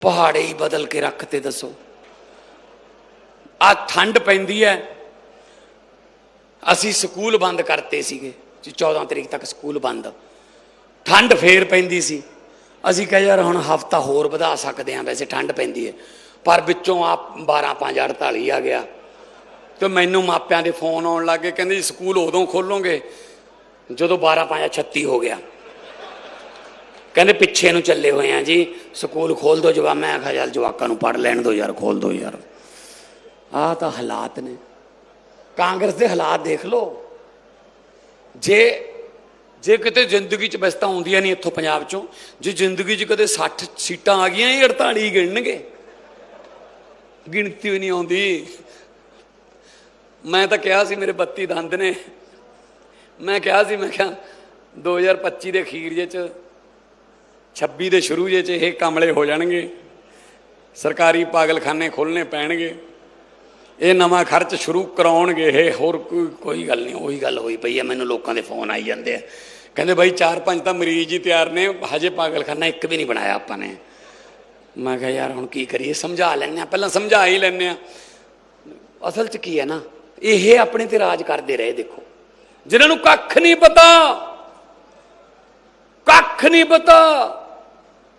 ਪਹਾੜੇ ਹੀ ਬਦਲ ਕੇ ਰੱਖ 'ਤੇ ਦੱਸੋ। ਆ ਠੰਡ ਪੈਂਦੀ ਹੈ। ਅਸੀਂ ਸਕੂਲ ਬੰਦ ਕਰਤੇ ਸੀਗੇ। ਜੀ 14 ਤਰੀਕ ਤੱਕ ਸਕੂਲ ਬੰਦ। ਠੰਡ ਫੇਰ ਪੈਂਦੀ ਸੀ। ਅਸੀਂ ਕਹੇ ਯਾਰ ਹੁਣ ਹਫਤਾ ਹੋਰ ਵਧਾ ਸਕਦੇ ਹਾਂ। ਵੈਸੇ ਠੰਡ ਪੈਂਦੀ ਹੈ। ਪਰ ਵਿੱਚੋਂ ਆ 12 5 48 ਆ ਗਿਆ। ਤੇ ਮੈਨੂੰ ਮਾਪਿਆਂ ਦੇ ਫੋਨ ਆਉਣ ਲੱਗੇ ਕਹਿੰਦੇ ਜੀ ਸਕੂਲ ਉਦੋਂ ਖੋਲੋਗੇ ਜਦੋਂ 12 5 36 ਹੋ ਗਿਆ। ਕਹਿੰਦੇ ਪਿੱਛੇ ਨੂੰ ਚੱਲੇ ਹੋਏ ਆ ਜੀ, ਸਕੂਲ ਖੋਲ ਦੋ ਜਵਾ ਮੈਂ ਆਖਿਆ ਯਾਰ ਜਵਾਕਾਂ ਨੂੰ ਪੜ ਲੈਣ ਦੋ ਯਾਰ, ਖੋਲ ਦੋ ਯਾਰ। ਆਹ ਤਾਂ ਹਾਲਾਤ ਨੇ। ਕਾਂਗਰਸ ਦੇ ਹਾਲਾਤ ਦੇਖ ਲਓ। ਜੇ ਜੇ ਕਿਤੇ ਜ਼ਿੰਦਗੀ 'ਚ ਬਸਤਾ ਆਉਂਦੀਆਂ ਨਹੀਂ ਇੱਥੋਂ ਪੰਜਾਬ 'ਚੋਂ, ਜੇ ਜ਼ਿੰਦਗੀ 'ਚ ਕਦੇ 60 ਸੀਟਾਂ ਆ ਗਈਆਂ, ਇਹ 48 ਗਿਣਨਗੇ। ਗਿਣਤੀ ਵੀ ਨਹੀਂ ਆਉਂਦੀ। ਮੈਂ ਤਾਂ ਕਿਹਾ ਸੀ, ਮੇਰੇ 32 ਦੰਦ ਨੇ। ਮੈਂ ਕਿਹਾ ਸੀ, ਮੈਂ ਕਿਹਾ 2025 ਦੇ ਅਖੀਰ ਜੇ 'ਚ 26 ਦੇ ਸ਼ੁਰੂ ਜੇ 'ਚ ਇਹ ਕਮਲੇ ਹੋ ਜਾਣਗੇ, ਸਰਕਾਰੀ ਪਾਗਲਖਾਨੇ ਖੋਲਣੇ ਪੈਣਗੇ, ਇਹ ਨਵਾਂ ਖਰਚ ਸ਼ੁਰੂ ਕਰਾਉਣਗੇ, ਇਹ ਹੋਰ ਕੋਈ ਕੋਈ ਗੱਲ ਨਹੀਂ, ਉਹੀ ਗੱਲ ਹੋਈ ਪਈ ਹੈ, ਮੈਨੂੰ ਲੋਕਾਂ ਦੇ ਫੋਨ ਆਈ ਜਾਂਦੇ ਆ। ਕਹਿੰਦੇ ਬਾਈ ਚਾਰ ਪੰਜ ਤਾਂ ਮਰੀਜ਼ ਹੀ ਤਿਆਰ ਨੇ, ਹਜੇ ਪਾਗਲਖਾਨਾ ਇੱਕ ਵੀ ਨਹੀਂ ਬਣਾਇਆ ਆਪਾਂ ਨੇ। ਮੈਂ ਕਿਹਾ ਯਾਰ ਹੁਣ ਕੀ ਕਰੀਏ, ਸਮਝਾ ਲੈਣੇ ਆ ਪਹਿਲਾਂ ਸਮਝਾ ਹੀ ਲੈਣੇ ਆ ਅਸਲ 'ਚ ਕੀ ਹੈ ਨਾ, ਇਹ ਆਪਣੇ ਤੇ ਰਾਜ ਕਰਦੇ ਰਹੇ ਦੇਖੋ। ਜਿਨ੍ਹਾਂ ਨੂੰ ਕੱਖ ਨਹੀਂ ਪਤਾ, ਕੱਖ ਨਹੀਂ ਪਤਾ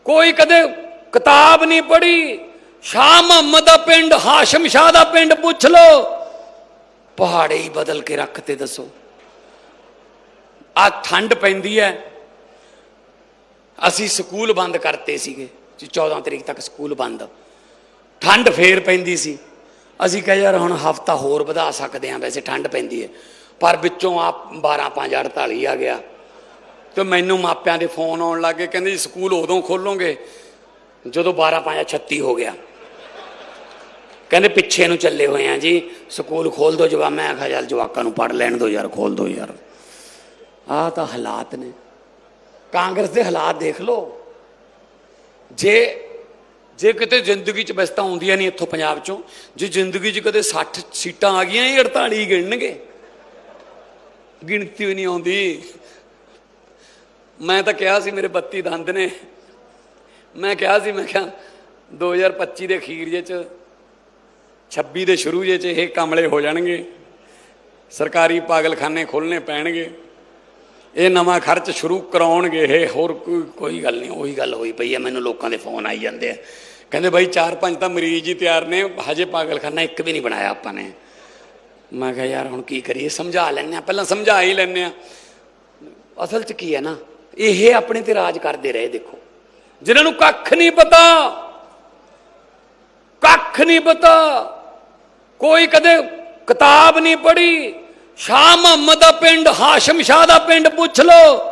ਕੋਈ ਕਦੇ ਕਿਤਾਬ ਨਹੀਂ ਪੜ੍ਹੀ। ਸ਼ਾਹ ਮੁਹੰਮਦ ਦਾ ਪਿੰਡ, ਹਾਸ਼ਮ ਸ਼ਾਹ ਦਾ ਪਿੰਡ ਪੁੱਛ ਲਓ। ਪਹਾੜੇ ਹੀ ਬਦਲ ਕੇ ਰੱਖ 'ਤੇ ਦੱਸੋ। ਆ ਠੰਡ ਪੈਂਦੀ ਹੈ। ਅਸੀਂ ਸਕੂਲ ਬੰਦ ਕਰਤੇ ਸੀਗੇ। ਜੀ 14 ਤਰੀਕ ਤੱਕ ਸਕੂਲ ਬੰਦ। ਠੰਡ ਫੇਰ ਪੈਂਦੀ ਸੀ। ਅਸੀਂ ਕਹੇ, ਯਾਰ, ਹੁਣ ਹਫਤਾ ਹੋਰ ਵਧਾ ਸਕਦੇ ਹਾਂ। ਵੈਸੇ ਠੰਡ ਪੈਂਦੀ ਹੈ। ਪਰ ਵਿੱਚੋਂ ਆ 12 5 48 ਆ ਗਿਆ। ਤੇ ਮੈਨੂੰ ਮਾਪਿਆਂ ਦੇ ਫੋਨ ਆਉਣ ਲੱਗੇ ਕਹਿੰਦੇ ਜੀ, ਸਕੂਲ ਉਦੋਂ ਖੋਲੋਗੇ ਜਦੋਂ 12 5 36 ਹੋ ਗਿਆ। ਕਹਿੰਦੇ ਪਿੱਛੇ ਨੂੰ ਚੱਲੇ ਹੋਏ ਆ ਜੀ, ਸਕੂਲ ਖੋਲ ਦੋ ਜਵਾ ਮੈਂ ਆਖਿਆ ਚੱਲ ਜਵਾਕਾਂ ਨੂੰ ਪੜ ਲੈਣ ਦੋ ਯਾਰ, ਖੋਲ ਦੋ ਯਾਰ। ਆ ਤਾਂ ਹਾਲਾਤ ਨੇ। ਕਾਂਗਰਸ ਦੇ ਹਾਲਾਤ ਦੇਖ ਲਓ। ਜੇ ਜੇ ਕਿਤੇ ਜ਼ਿੰਦਗੀ 'ਚ ਬਸਤਾ ਆਉਂਦੀਆਂ ਨਹੀਂ ਇੱਥੋਂ ਪੰਜਾਬ 'ਚੋਂ, ਜੇ ਜ਼ਿੰਦਗੀ 'ਚ ਕਦੇ 60 ਸੀਟਾਂ ਆ ਗਈਆਂ, ਇਹ 48 ਗਿਣਨਗੇ। ਗਿਣਤੀ ਵੀ ਨਹੀਂ ਆਉਂਦੀ। ਮੈਂ ਤਾਂ ਕਿਹਾ ਸੀ ਮੇਰੇ 32 ਦੰਦ ਨੇ। ਮੈਂ ਕਿਹਾ ਸੀ, ਮੈਂ ਕਿਹਾ 2025 ਦੇ ਅਖੀਰ ਜੇ 'ਚ 26 ਦੇ ਸ਼ੁਰੂ ਜੇ 'ਚ ਇਹ ਕਮਲੇ ਹੋ ਜਾਣਗੇ। ਸਰਕਾਰੀ ਪਾਗਲਖਾਨੇ ਖੋਲਣੇ ਪੈਣਗੇ। ਇਹ ਨਵਾਂ ਖਰਚ ਸ਼ੁਰੂ ਕਰਾਉਣਗੇ, ਇਹ ਹੋਰ ਕੋਈ ਕੋਈ ਗੱਲ ਨਹੀਂ, ਉਹੀ ਗੱਲ ਹੋਈ ਪਈ ਹੈ, ਮੈਨੂੰ ਲੋਕਾਂ ਦੇ ਫੋਨ ਆਈ ਜਾਂਦੇ ਆ। ਕਹਿੰਦੇ ਬਾਈ ਚਾਰ ਪੰਜ ਤਾਂ ਮਰੀਜ਼ ਹੀ ਤਿਆਰ ਨੇ, ਹਜੇ ਪਾਗਲਖਾਨਾ ਇੱਕ ਵੀ ਨਹੀਂ ਬਣਾਇਆ ਆਪਾਂ ਨੇ। ਮੈਂ ਕਿਹਾ ਯਾਰ ਹੁਣ ਕੀ ਕਰੀਏ, ਸਮਝਾ ਲੈਣੇ ਆ, ਪਹਿਲਾਂ ਸਮਝਾ ਹੀ ਲੈਣੇ ਆ। ਅਸਲ 'ਚ ਕੀ ਹੈ ਨਾ ਇਹ ਆਪਣੇ ਤੇ ਰਾਜ ਕਰਦੇ ਰਹੇ, ਦੇਖੋ। ਜਿਨ੍ਹਾਂ ਨੂੰ ਕੱਖ ਨਹੀਂ ਪਤਾ, ਕੱਖ ਨਹੀਂ ਪਤਾ, ਕੋਈ ਕਦੇ ਕਿਤਾਬ ਨਹੀਂ ਪੜ੍ਹੀ, ਸ਼ਾਹ ਮੁਹੰਮਦ ਦਾ ਪਿੰਡ, ਹਾਸ਼ਮ ਸ਼ਾਹ ਦਾ ਪਿੰਡ ਪੁੱਛ ਲਓ।